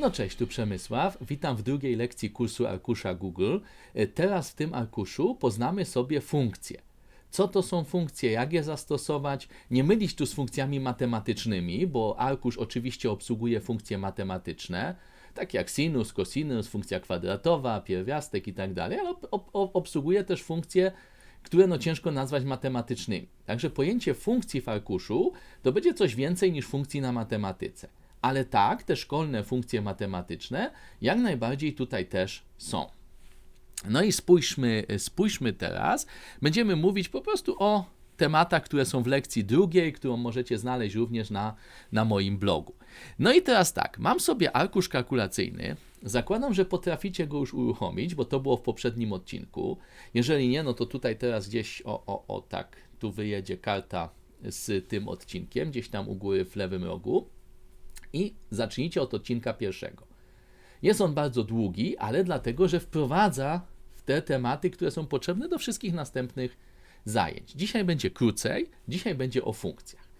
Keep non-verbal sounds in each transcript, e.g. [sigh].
No cześć, tu Przemysław. Witam w drugiej lekcji kursu arkusza Google. E, Teraz w tym arkuszu poznamy sobie funkcje. Co to są funkcje, jak je zastosować? Nie mylić tu z funkcjami matematycznymi, bo arkusz oczywiście obsługuje funkcje matematyczne, takie jak sinus, cosinus, funkcja kwadratowa, pierwiastek i tak dalej, ale ob- ob- obsługuje też funkcje, które no ciężko nazwać matematycznymi. Także pojęcie funkcji w arkuszu to będzie coś więcej niż funkcji na matematyce. Ale tak, te szkolne funkcje matematyczne jak najbardziej tutaj też są. No i spójrzmy, spójrzmy teraz. Będziemy mówić po prostu o tematach, które są w lekcji drugiej, którą możecie znaleźć również na, na moim blogu. No i teraz tak, mam sobie arkusz kalkulacyjny. Zakładam, że potraficie go już uruchomić, bo to było w poprzednim odcinku. Jeżeli nie, no to tutaj teraz gdzieś, o, o, o tak, tu wyjedzie karta z tym odcinkiem, gdzieś tam u góry w lewym rogu. I zacznijcie od odcinka pierwszego. Jest on bardzo długi, ale dlatego, że wprowadza w te tematy, które są potrzebne do wszystkich następnych zajęć. Dzisiaj będzie krócej, dzisiaj będzie o funkcjach.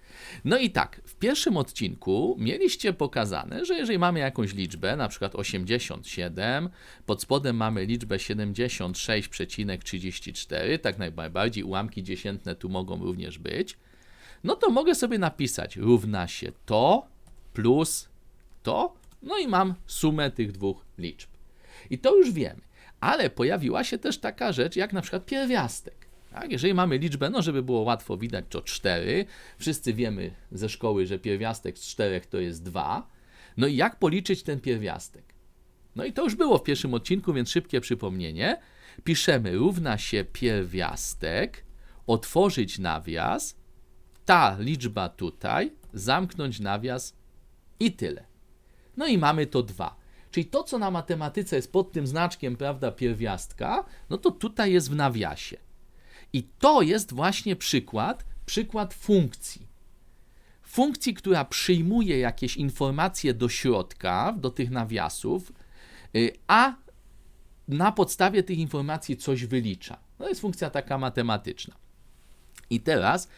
No i tak, w pierwszym odcinku mieliście pokazane, że jeżeli mamy jakąś liczbę, na przykład 87, pod spodem mamy liczbę 76,34, tak najbardziej ułamki dziesiętne tu mogą również być, no to mogę sobie napisać równa się to plus to, no i mam sumę tych dwóch liczb. I to już wiemy. Ale pojawiła się też taka rzecz, jak na przykład pierwiastek. Tak? Jeżeli mamy liczbę, no żeby było łatwo widać, to 4. Wszyscy wiemy ze szkoły, że pierwiastek z 4 to jest 2. No i jak policzyć ten pierwiastek? No i to już było w pierwszym odcinku, więc szybkie przypomnienie. Piszemy równa się pierwiastek, otworzyć nawias, ta liczba tutaj, zamknąć nawias i tyle. No i mamy to 2. Czyli to, co na matematyce jest pod tym znaczkiem, prawda, pierwiastka, no to tutaj jest w nawiasie. I to jest właśnie przykład, przykład funkcji. Funkcji, która przyjmuje jakieś informacje do środka, do tych nawiasów, y, a na podstawie tych informacji coś wylicza. To jest funkcja taka matematyczna. I teraz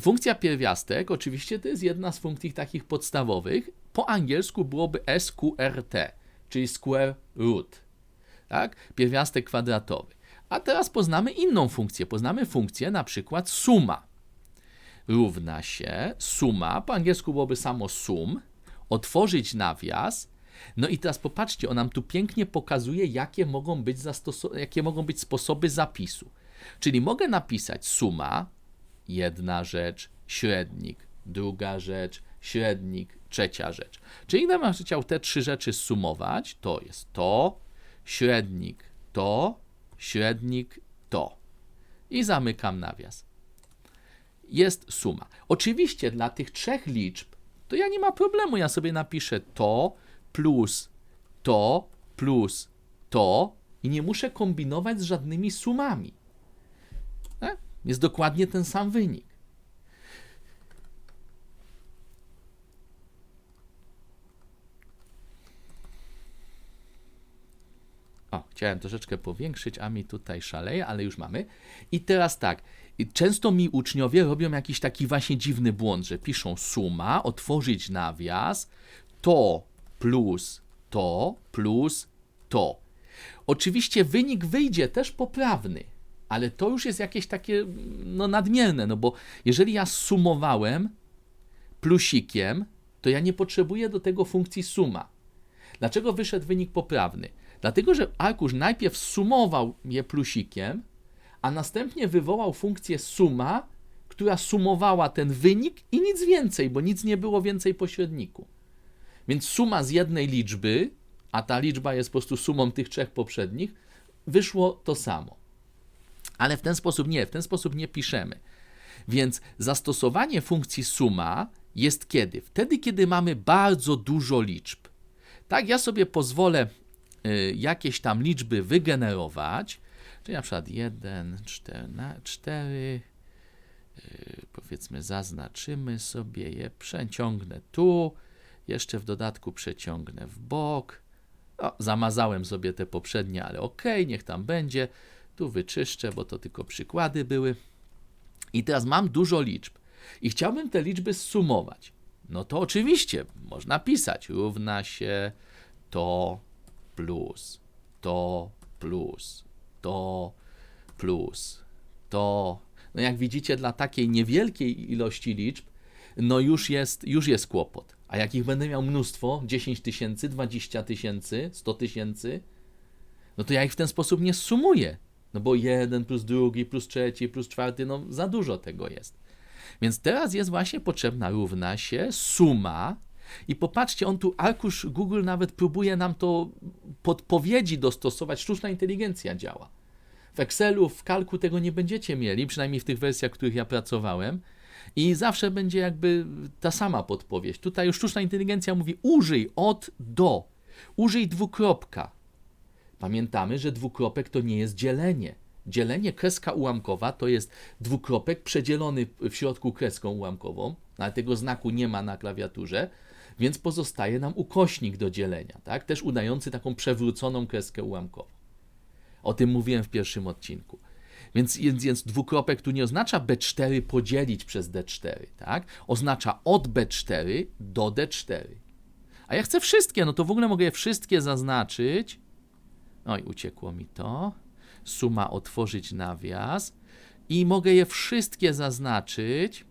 funkcja pierwiastek, oczywiście to jest jedna z funkcji takich podstawowych. Po angielsku byłoby SQRT, czyli square root, tak? Pierwiastek kwadratowy. A teraz poznamy inną funkcję. Poznamy funkcję na przykład suma. Równa się suma, po angielsku byłoby samo sum, otworzyć nawias. No i teraz popatrzcie, on nam tu pięknie pokazuje, jakie mogą być, jakie mogą być sposoby zapisu. Czyli mogę napisać suma, jedna rzecz, średnik, druga rzecz, średnik, trzecia rzecz. Czyli gdybym chciał te trzy rzeczy sumować, to jest to, średnik to, średnik to. I zamykam nawias. Jest suma. Oczywiście dla tych trzech liczb to ja nie ma problemu, ja sobie napiszę to plus to plus to i nie muszę kombinować z żadnymi sumami. Tak? Jest dokładnie ten sam wynik. Chciałem troszeczkę powiększyć, a mi tutaj szaleje, ale już mamy. I teraz tak, często mi uczniowie robią jakiś taki właśnie dziwny błąd, że piszą suma, otworzyć nawias, to plus to plus to. Oczywiście wynik wyjdzie też poprawny, ale to już jest jakieś takie no, nadmierne, no bo jeżeli ja sumowałem plusikiem, to ja nie potrzebuję do tego funkcji suma. Dlaczego wyszedł wynik poprawny? Dlatego, że arkusz najpierw sumował je plusikiem, a następnie wywołał funkcję suma, która sumowała ten wynik i nic więcej, bo nic nie było więcej pośredniku. Więc suma z jednej liczby, a ta liczba jest po prostu sumą tych trzech poprzednich, wyszło to samo. Ale w ten sposób nie, w ten sposób nie piszemy. Więc zastosowanie funkcji suma jest kiedy? Wtedy, kiedy mamy bardzo dużo liczb. Tak, ja sobie pozwolę jakieś tam liczby wygenerować, czyli na przykład 1, 4, 4 powiedzmy zaznaczymy sobie je, przeciągnę tu, jeszcze w dodatku przeciągnę w bok. Zamazałem sobie te poprzednie, ale ok, niech tam będzie. Tu wyczyszczę, bo to tylko przykłady były. I teraz mam dużo liczb i chciałbym te liczby zsumować. No to oczywiście można pisać równa się to plus to plus to plus to. No jak widzicie, dla takiej niewielkiej ilości liczb, no już jest, już jest kłopot. A jak ich będę miał mnóstwo, 10 tysięcy, 20 tysięcy, 100 tysięcy, no to ja ich w ten sposób nie sumuję. No bo jeden plus drugi, plus trzeci, plus czwarty, no za dużo tego jest. Więc teraz jest właśnie potrzebna równa się suma. I popatrzcie, on tu, arkusz Google nawet próbuje nam to podpowiedzi dostosować. Sztuczna inteligencja działa. W Excelu, w kalku tego nie będziecie mieli, przynajmniej w tych wersjach, w których ja pracowałem. I zawsze będzie jakby ta sama podpowiedź. Tutaj już sztuczna inteligencja mówi użyj od do, użyj dwukropka. Pamiętamy, że dwukropek to nie jest dzielenie. Dzielenie kreska ułamkowa to jest dwukropek przedzielony w środku kreską ułamkową, ale tego znaku nie ma na klawiaturze, więc pozostaje nam ukośnik do dzielenia, tak? też udający taką przewróconą kreskę ułamkową. O tym mówiłem w pierwszym odcinku. Więc, więc, dwukropek tu nie oznacza B4 podzielić przez D4, tak? Oznacza od B4 do D4. A ja chcę wszystkie, no to w ogóle mogę je wszystkie zaznaczyć. Oj, uciekło mi to. Suma otworzyć nawias. I mogę je wszystkie zaznaczyć.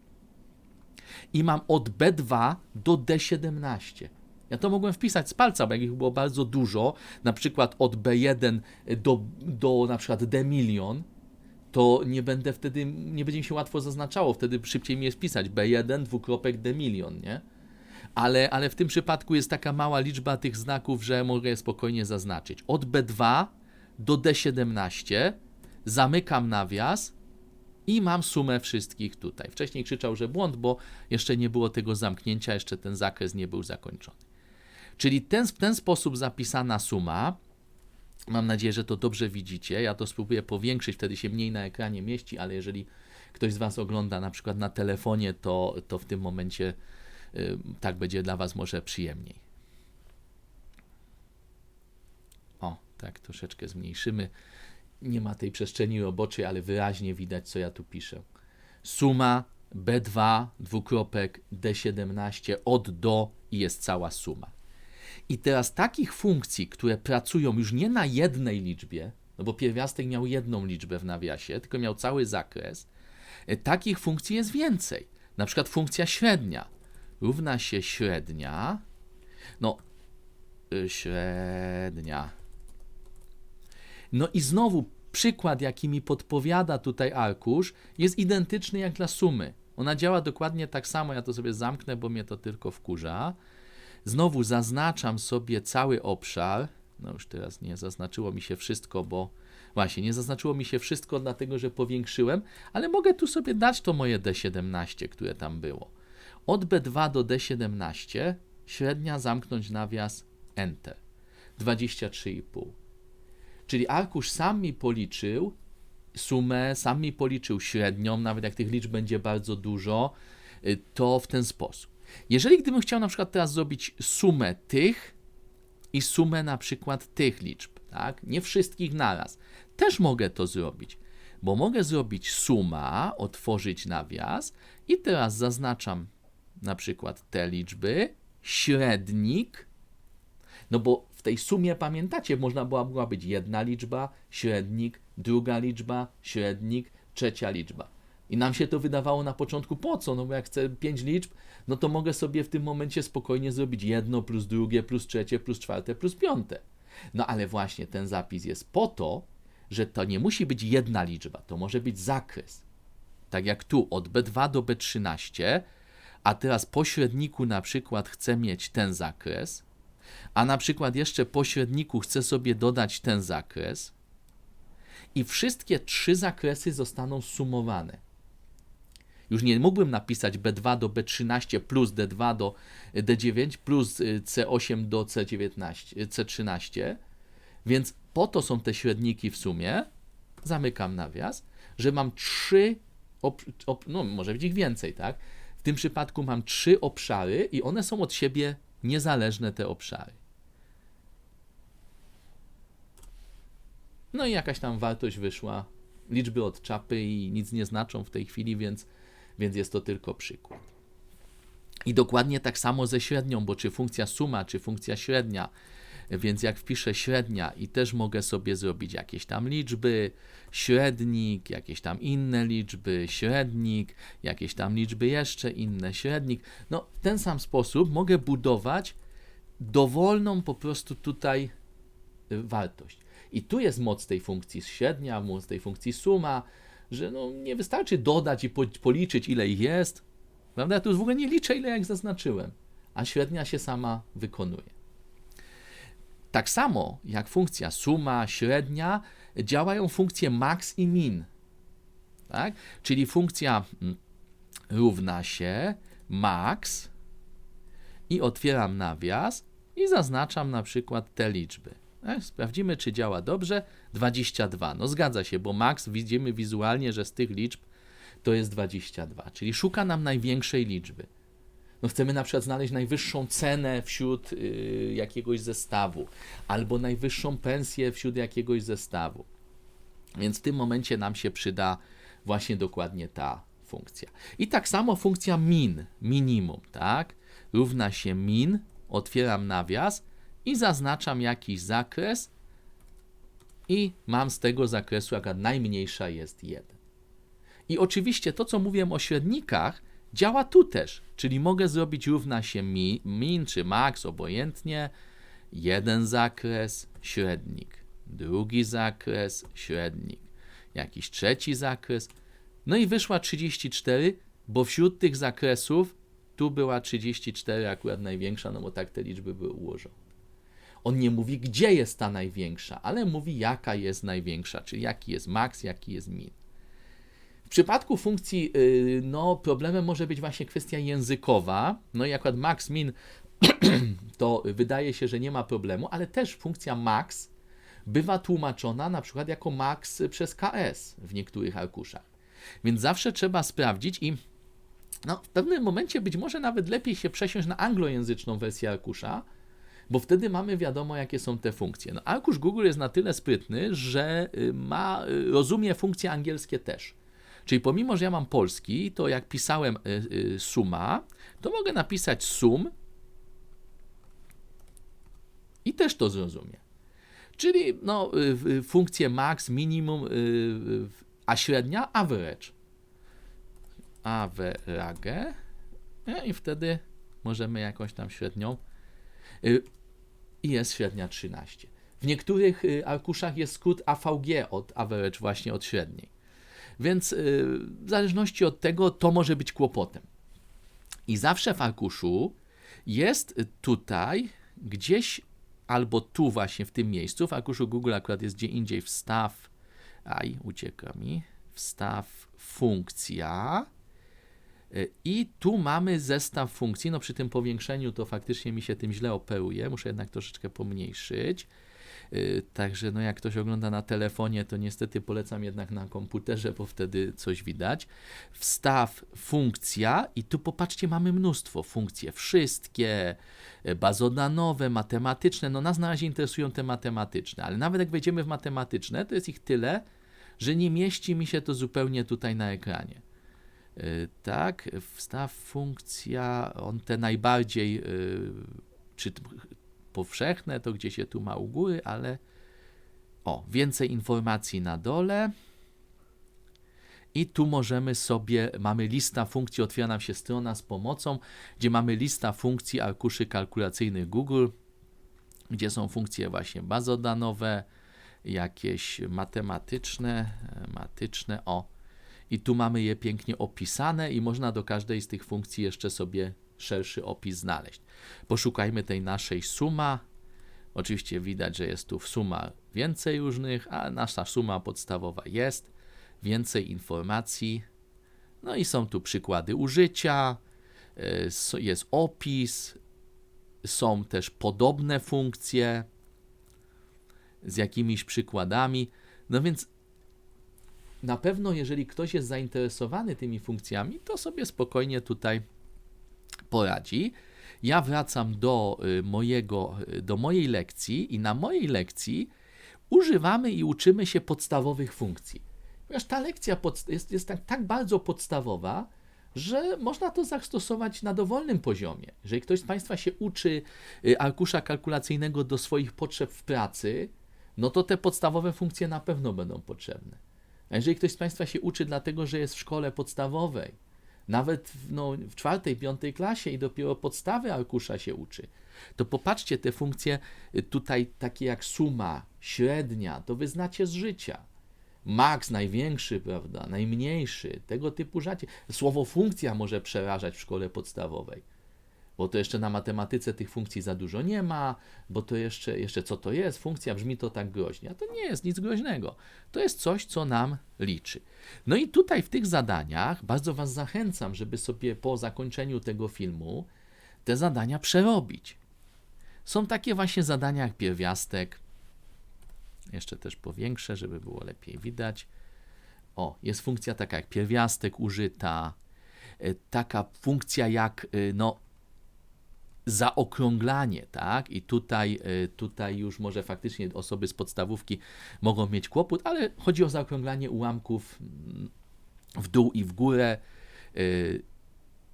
I mam od B2 do D17. Ja to mogłem wpisać z palca, bo jak ich było bardzo dużo, na przykład od B1 do, do na przykład D milion, to nie będę wtedy, nie będzie mi się łatwo zaznaczało, wtedy szybciej mi jest pisać B1, dwukropek D milion, nie? Ale, ale w tym przypadku jest taka mała liczba tych znaków, że mogę je spokojnie zaznaczyć. Od B2 do D17 zamykam nawias i mam sumę wszystkich tutaj. Wcześniej krzyczał, że błąd, bo jeszcze nie było tego zamknięcia, jeszcze ten zakres nie był zakończony. Czyli ten, w ten sposób zapisana suma, mam nadzieję, że to dobrze widzicie. Ja to spróbuję powiększyć, wtedy się mniej na ekranie mieści, ale jeżeli ktoś z Was ogląda na przykład na telefonie, to, to w tym momencie y, tak będzie dla Was może przyjemniej. O, tak, troszeczkę zmniejszymy. Nie ma tej przestrzeni roboczej, ale wyraźnie widać, co ja tu piszę. Suma B2, dwukropek, D17, od do i jest cała suma. I teraz takich funkcji, które pracują już nie na jednej liczbie, no bo pierwiastek miał jedną liczbę w nawiasie, tylko miał cały zakres, e, takich funkcji jest więcej. Na przykład funkcja średnia równa się średnia, no y, średnia. No i znowu przykład, jaki mi podpowiada tutaj arkusz, jest identyczny jak dla sumy. Ona działa dokładnie tak samo, ja to sobie zamknę, bo mnie to tylko wkurza. Znowu zaznaczam sobie cały obszar. No już teraz nie zaznaczyło mi się wszystko, bo właśnie nie zaznaczyło mi się wszystko, dlatego że powiększyłem, ale mogę tu sobie dać to moje D17, które tam było. Od B2 do D17 średnia zamknąć nawias Enter. 23,5. Czyli arkusz sam mi policzył sumę, sam mi policzył średnią, nawet jak tych liczb będzie bardzo dużo, y, to w ten sposób. Jeżeli gdybym chciał na przykład teraz zrobić sumę tych i sumę na przykład tych liczb, tak? Nie wszystkich naraz. Też mogę to zrobić, bo mogę zrobić suma, otworzyć nawias i teraz zaznaczam na przykład te liczby, średnik, no bo tej sumie pamiętacie, można była, była być jedna liczba, średnik, druga liczba, średnik, trzecia liczba. I nam się to wydawało na początku po co? No bo jak chcę pięć liczb, no to mogę sobie w tym momencie spokojnie zrobić jedno plus drugie, plus trzecie, plus czwarte, plus piąte. No ale właśnie ten zapis jest po to, że to nie musi być jedna liczba, to może być zakres. Tak jak tu od B2 do B13, a teraz po średniku na przykład chcę mieć ten zakres, a na przykład jeszcze po średniku chcę sobie dodać ten zakres i wszystkie trzy zakresy zostaną sumowane. Już nie mógłbym napisać B2 do B13 plus D2 do D9 plus y, C8 do C19, y, C13, więc po to są te średniki w sumie. Zamykam nawias, że mam trzy, no może być ich więcej, tak? W tym przypadku mam trzy obszary i one są od siebie niezależne, te obszary. No i jakaś tam wartość wyszła. Liczby od czapy i nic nie znaczą w tej chwili, więc więc jest to tylko przykład. I dokładnie tak samo ze średnią, bo czy funkcja suma, czy funkcja średnia Więc jak wpiszę średnia i też mogę sobie zrobić jakieś tam liczby, średnik, jakieś tam inne liczby, średnik, jakieś tam liczby jeszcze inne, średnik. No, w ten sam sposób mogę budować dowolną po prostu tutaj y, wartość. I tu jest moc tej funkcji średnia, moc tej funkcji suma, że no nie wystarczy dodać i po, policzyć ile ich jest, prawda? Ja tu już w ogóle nie liczę ile jak zaznaczyłem, a średnia się sama wykonuje. Tak samo jak funkcja suma, średnia, działają funkcje max i min. Tak? Czyli funkcja mm, równa się max i otwieram nawias i zaznaczam na przykład te liczby. Tak? Sprawdzimy, czy działa dobrze. 22. No zgadza się, bo max widzimy wizualnie, że z tych liczb to jest 22, czyli szuka nam największej liczby. No chcemy na przykład znaleźć najwyższą cenę wśród y, jakiegoś zestawu, albo najwyższą pensję wśród jakiegoś zestawu. Więc w tym momencie nam się przyda właśnie dokładnie ta funkcja. I tak samo funkcja min, minimum, tak? Równa się min, otwieram nawias i zaznaczam jakiś zakres i mam z tego zakresu, jaka najmniejsza jest 1. I oczywiście to, co mówiłem o średnikach, działa tu też, czyli mogę zrobić równa się mi, min czy max, obojętnie, jeden zakres, średnik, drugi zakres, średnik, jakiś trzeci zakres, no i wyszła 34, bo wśród tych zakresów tu była 34 akurat największa, no bo tak te liczby były ułożone. On nie mówi, gdzie jest ta największa, ale mówi, jaka jest największa, czyli jaki jest max, jaki jest min. W przypadku funkcji, y, no, problemem może być właśnie kwestia językowa. No i akurat max, min [clears throat] to wydaje się, że nie ma problemu, ale też funkcja max bywa tłumaczona na przykład jako max przez KS w niektórych arkuszach. Więc zawsze trzeba sprawdzić i no, w pewnym momencie być może nawet lepiej się przesiąść na anglojęzyczną wersję arkusza, bo wtedy mamy wiadomo, jakie są te funkcje. No, arkusz Google jest na tyle sprytny, że y, ma, y, rozumie funkcje angielskie też. Czyli pomimo, że ja mam polski, to jak pisałem y, suma, to mogę napisać sum i też to zrozumie. Czyli no, funkcje max, minimum, a średnia average. Average. No i wtedy możemy jakąś tam średnią i jest średnia 13. W niektórych arkuszach jest skrót AVG od average, właśnie od średniej. Więc y, w zależności od tego to może być kłopotem. I zawsze w arkuszu jest tutaj gdzieś albo tu właśnie w tym miejscu, w arkuszu Google akurat jest gdzie indziej wstaw, aj, ucieka mi, wstaw funkcja, i tu mamy zestaw funkcji. No przy tym powiększeniu to faktycznie mi się tym źle operuje. Muszę jednak troszeczkę pomniejszyć. Y, także no jak ktoś ogląda na telefonie, to niestety polecam jednak na komputerze, bo wtedy coś widać. Wstaw funkcja i tu popatrzcie, mamy mnóstwo funkcje, wszystkie y, bazodanowe, matematyczne. No nas na razie interesują te matematyczne, ale nawet jak wejdziemy w matematyczne, to jest ich tyle, że nie mieści mi się to zupełnie tutaj na ekranie. Y, tak, wstaw funkcja, on te najbardziej czy powszechne, to gdzie się tu ma u góry, ale o, więcej informacji na dole. I tu możemy sobie, mamy lista funkcji, otwiera nam się strona z pomocą, gdzie mamy lista funkcji arkuszy kalkulacyjnych Google, gdzie są funkcje właśnie bazodanowe, jakieś matematyczne, matyczne, o, i tu mamy je pięknie opisane i można do każdej z tych funkcji jeszcze sobie szerszy opis znaleźć. Poszukajmy tej naszej suma. Oczywiście widać, że jest tu w suma więcej różnych, a nasza suma podstawowa jest. Więcej informacji. No i są tu przykłady użycia, e, jest opis, są też podobne funkcje z jakimiś przykładami. No więc na pewno, jeżeli ktoś jest zainteresowany tymi funkcjami, to sobie spokojnie tutaj poradzi. Ja wracam do y, mojego, y, do mojej lekcji i na mojej lekcji używamy i uczymy się podstawowych funkcji. Ponieważ ta lekcja jest, jest tak, tak bardzo podstawowa, że można to zastosować na dowolnym poziomie. Jeżeli ktoś z Państwa się uczy y, arkusza kalkulacyjnego do swoich potrzeb w pracy, no to te podstawowe funkcje na pewno będą potrzebne. A jeżeli ktoś z Państwa się uczy dlatego, że jest w szkole podstawowej, nawet no, w czwartej, piątej klasie i dopiero podstawy arkusza się uczy, to popatrzcie te funkcje y, tutaj takie jak suma, średnia, to wy znacie z życia. Max największy, prawda, najmniejszy, tego typu rzeczy. Słowo funkcja może przerażać w szkole podstawowej, bo to jeszcze na matematyce tych funkcji za dużo nie ma, bo to jeszcze, jeszcze co to jest, funkcja brzmi to tak groźnie, a to nie jest nic groźnego. To jest coś, co nam liczy. No i tutaj w tych zadaniach bardzo Was zachęcam, żeby sobie po zakończeniu tego filmu te zadania przerobić. Są takie właśnie zadania jak pierwiastek, jeszcze też powiększę, żeby było lepiej widać. O, jest funkcja taka jak pierwiastek użyta, y, taka funkcja jak y, no, zaokrąglanie, tak? I tutaj, y, tutaj już może faktycznie osoby z podstawówki mogą mieć kłopot, ale chodzi o zaokrąglanie ułamków mm, w dół i w górę.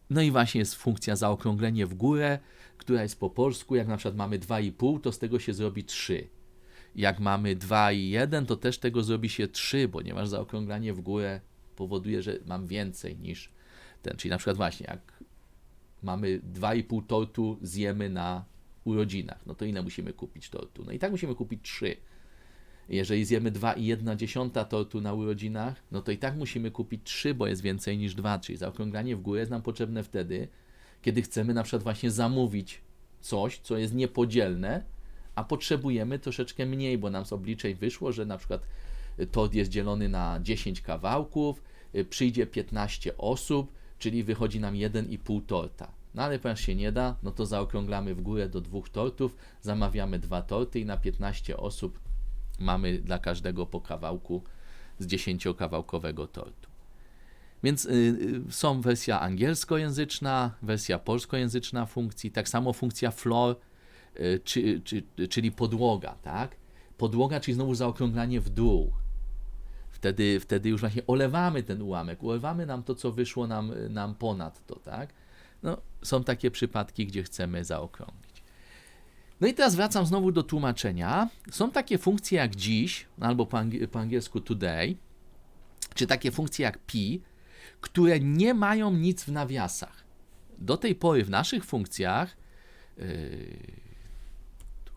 No i właśnie jest funkcja zaokrąglenie w górę, która jest po polsku. Jak na przykład mamy 2,5, to z tego się zrobi 3 jak mamy 2 i 1, to też tego zrobi się 3, ponieważ zaokrąglanie w górę powoduje, że mam więcej niż ten. Czyli na przykład właśnie, jak mamy 2,5 tortu zjemy na urodzinach, no to ile musimy kupić tortu? No i tak musimy kupić 3. Jeżeli zjemy 2,1 tortu na urodzinach, no to i tak musimy kupić 3, bo jest więcej niż 2, czyli zaokrąglanie w górę jest nam potrzebne wtedy, kiedy chcemy na przykład właśnie zamówić coś, co jest niepodzielne, a potrzebujemy troszeczkę mniej, bo nam z obliczeń wyszło, że na przykład tort jest dzielony na 10 kawałków, y, przyjdzie 15 osób, czyli wychodzi nam 1,5 torta. No ale ponieważ się nie da, no to zaokrąglamy w górę do dwóch tortów, zamawiamy dwa torty i na 15 osób mamy dla każdego po kawałku z 10-kawałkowego tortu. Więc y, y, są wersja angielskojęzyczna, wersja polskojęzyczna funkcji, tak samo funkcja floor, E, czy, czy, czyli podłoga, tak? Podłoga, czyli znowu zaokrąglanie w dół. Wtedy, wtedy już właśnie olewamy ten ułamek, olewamy nam to, co wyszło nam, nam ponad to, tak? No, są takie przypadki, gdzie chcemy zaokrąglić. No i teraz wracam znowu do tłumaczenia. Są takie funkcje jak dziś, albo po, angiel po angielsku today, czy takie funkcje jak pi, które nie mają nic w nawiasach. Do tej pory w naszych funkcjach yy,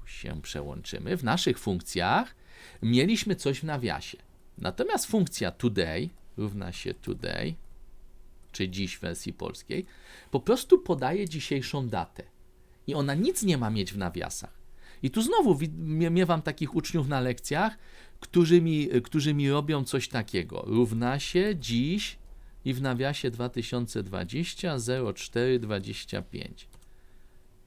się przełączymy, w naszych funkcjach mieliśmy coś w nawiasie. Natomiast funkcja today równa się today, czy dziś w wersji polskiej, po prostu podaje dzisiejszą datę. I ona nic nie ma mieć w nawiasach. I tu znowu miewam takich uczniów na lekcjach, którzy mi, którzy mi robią coś takiego. Równa się dziś i w nawiasie 2020 0425.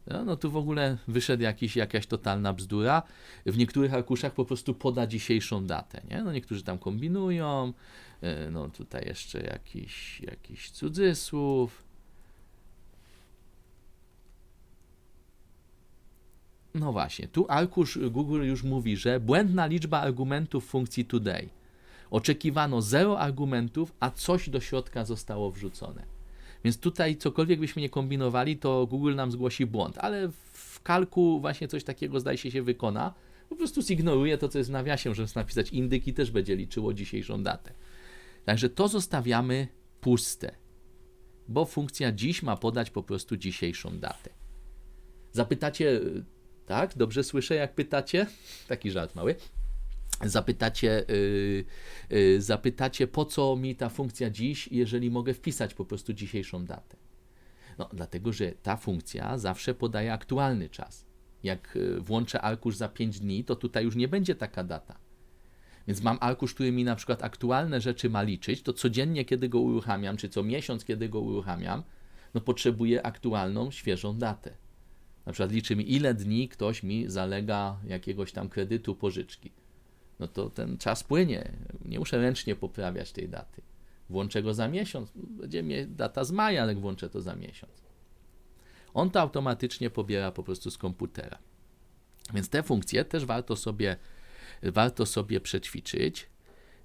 No, no tu w ogóle wyszedł jakiś, jakaś totalna bzdura. W niektórych arkuszach po prostu poda dzisiejszą datę. Nie? No niektórzy tam kombinują. E, no tutaj jeszcze jakiś, jakiś cudzysłów. No właśnie, tu arkusz Google już mówi, że błędna liczba argumentów funkcji today. Oczekiwano 0 argumentów, a coś do środka zostało wrzucone. Więc tutaj cokolwiek byśmy nie kombinowali, to Google nam zgłosi błąd, ale w kalku właśnie coś takiego zdaje się się wykona. Po prostu zignoruje to, co jest w nawiasie, żeby napisać indyk i też będzie liczyło dzisiejszą datę. Także to zostawiamy puste, bo funkcja dziś ma podać po prostu dzisiejszą datę. Zapytacie, tak? Dobrze słyszę, jak pytacie? Taki żart mały zapytacie, yy, yy, zapytacie, po co mi ta funkcja dziś, jeżeli mogę wpisać po prostu dzisiejszą datę. No, dlatego, że ta funkcja zawsze podaje aktualny czas. Jak y, włączę arkusz za 5 dni, to tutaj już nie będzie taka data. Więc mam arkusz, który mi na przykład aktualne rzeczy ma liczyć, to codziennie, kiedy go uruchamiam, czy co miesiąc, kiedy go uruchamiam, no potrzebuję aktualną, świeżą datę. Na przykład liczy mi, ile dni ktoś mi zalega jakiegoś tam kredytu, pożyczki no to ten czas płynie. Nie muszę ręcznie poprawiać tej daty. Włączę go za miesiąc, będzie mnie data z maja, ale włączę to za miesiąc. On to automatycznie pobiera po prostu z komputera. Więc te funkcje też warto sobie, warto sobie przećwiczyć.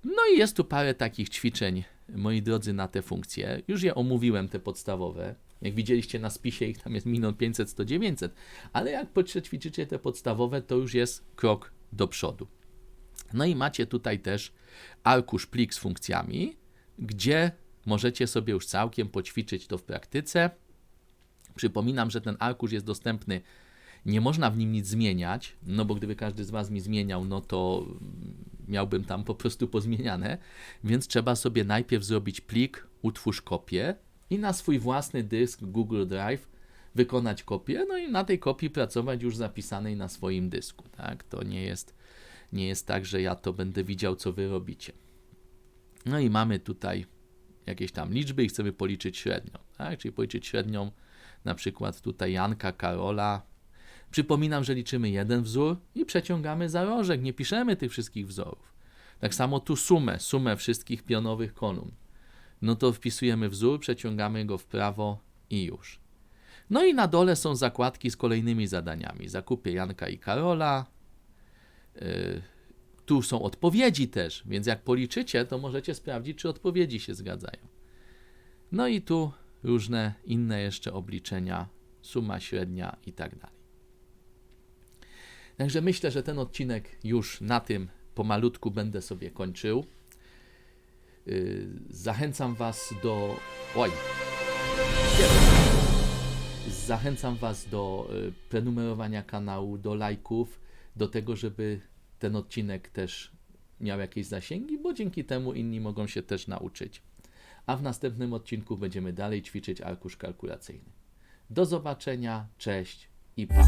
No i jest tu parę takich ćwiczeń moi drodzy, na te funkcje. Już je omówiłem, te podstawowe. Jak widzieliście na spisie, ich tam jest minut 500, 100, 900. Ale jak przećwiczycie te podstawowe, to już jest krok do przodu. No i macie tutaj też arkusz plik z funkcjami, gdzie możecie sobie już całkiem poćwiczyć to w praktyce. Przypominam, że ten arkusz jest dostępny. Nie można w nim nic zmieniać, no bo gdyby każdy z Was mi zmieniał, no to miałbym tam po prostu pozmieniane, więc trzeba sobie najpierw zrobić plik, utwórz kopię i na swój własny dysk Google Drive wykonać kopię, no i na tej kopii pracować już zapisanej na swoim dysku. Tak? To nie jest, nie jest tak, że ja to będę widział, co Wy robicie. No i mamy tutaj jakieś tam liczby i chcemy policzyć średnią, tak? czyli policzyć średnią na przykład tutaj Janka, Karola. Przypominam, że liczymy jeden wzór i przeciągamy za rożek, nie piszemy tych wszystkich wzorów. Tak samo tu sumę, sumę wszystkich pionowych kolumn. No to wpisujemy wzór, przeciągamy go w prawo i już. No i na dole są zakładki z kolejnymi zadaniami. Zakupy Janka i Karola. Yy, tu są odpowiedzi też, więc jak policzycie, to możecie sprawdzić, czy odpowiedzi się zgadzają. No i tu różne inne jeszcze obliczenia, suma średnia i tak dalej. Także myślę, że ten odcinek już na tym pomalutku będę sobie kończył. Yy, Zachęcam Was do. Oj! Zachęcam Was do y, prenumerowania kanału, do lajków, do tego, żeby ten odcinek też miał jakieś zasięgi, bo dzięki temu inni mogą się też nauczyć. A w następnym odcinku będziemy dalej ćwiczyć arkusz kalkulacyjny. Do zobaczenia, cześć i pa.